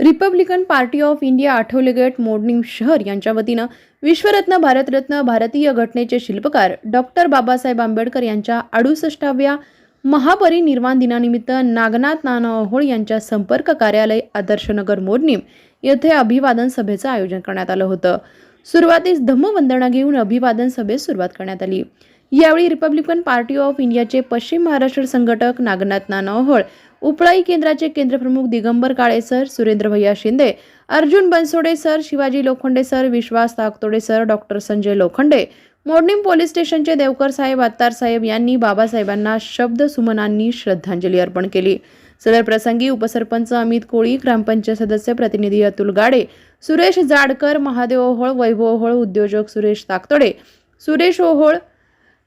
Republican Party of India Athawale गट मोडणीम शहर यांच्या वतीनं विश्वरत्न भारतरत्न भारतीय घटनेचे शिल्पकार डॉक्टर बाबासाहेब आंबेडकर यांच्या अडुसष्टाव्या महापरिनिर्वाण दिनानिमित्त नागनाथ नानावहोळ यांच्या संपर्क कार्यालय आदर्शनगर मोडणीम येथे अभिवादन सभेचं आयोजन करण्यात आलं होतं. सुरुवातीस धम्मवंदना घेऊन अभिवादन सभेस सुरुवात करण्यात आली. यावेळी रिपब्लिकन पार्टी ऑफ इंडियाचे पश्चिम महाराष्ट्र संघटक नागनाथ नानावहोळ उपळाई केंद्राचे केंद्रप्रमुख दिगंबर काळे सर सुरेंद्र भैया Shinde Arjun Bansode sir Shivaji Lokhande sir Vishwas Taktode sir doctor Sanjay Lokhande Modnimb police स्टेशनचे देवकर साहेब आत्तार साहेब यांनी बाबासाहेबांना शब्द सुमनांनी श्रद्धांजली अर्पण केली. सदर प्रसंगी उपसरपंच अमित कोळी ग्रामपंचायत सदस्य प्रतिनिधी अतुल गाडे सुरेश जाडकर महादेव ओहोळ वैभव ओहोळ उद्योजक सुरेश ताकतोडे सुरेश ओहोळ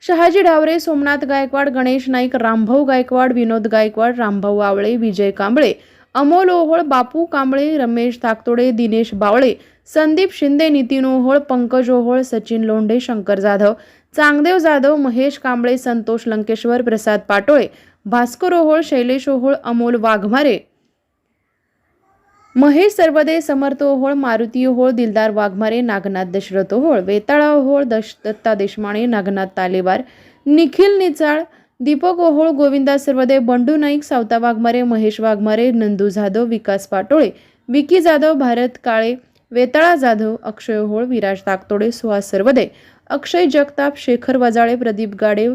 शहाजी डावरे सोमनाथ गायकवाड गणेश नाईक रामभाऊ गायकवाड विनोद गायकवाड रामभाऊ आवळे विजय कांबळे अमोल ओहोळ बापू कांबळे रमेश ताकतोडे दिनेश बावळे संदीप शिंदे नितीन ओहोळ पंकज ओहोळ सचिन लोंढे शंकर जाधव चांगदेव जाधव महेश कांबळे संतोष लंकेश्वर प्रसाद पाटोळे भास्कर ओहोळ शैलेश ओहोळ अमोल वाघमारे महेश सर्वदे समर्थ ओहोळ मारुती ओहोळ दिलदार वाघमारे नागनाथ दशरथ ओहोळ वेताळा ओहोळ दश दत्ता देशमाणे नागनाथ तालेवार निखिल निचाळ दीपक ओहोळ गोविंदा सर्वदे बंडू नाईक सावता वाघमारे महेश वाघमारे नंदू जाधव विकास पाटोळे विकी जाधव भारत काळे वेताळा जाधव अक्षय ओहोळ विराज ताकतोडे सुहास सर्वदे अक्षय जगताप शेखर वजाळे प्रदीप गाडे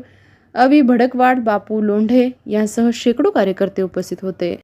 अवि भडकवाड बापू लोंढे यांसह शेकडो कार्यकर्ते उपस्थित होते.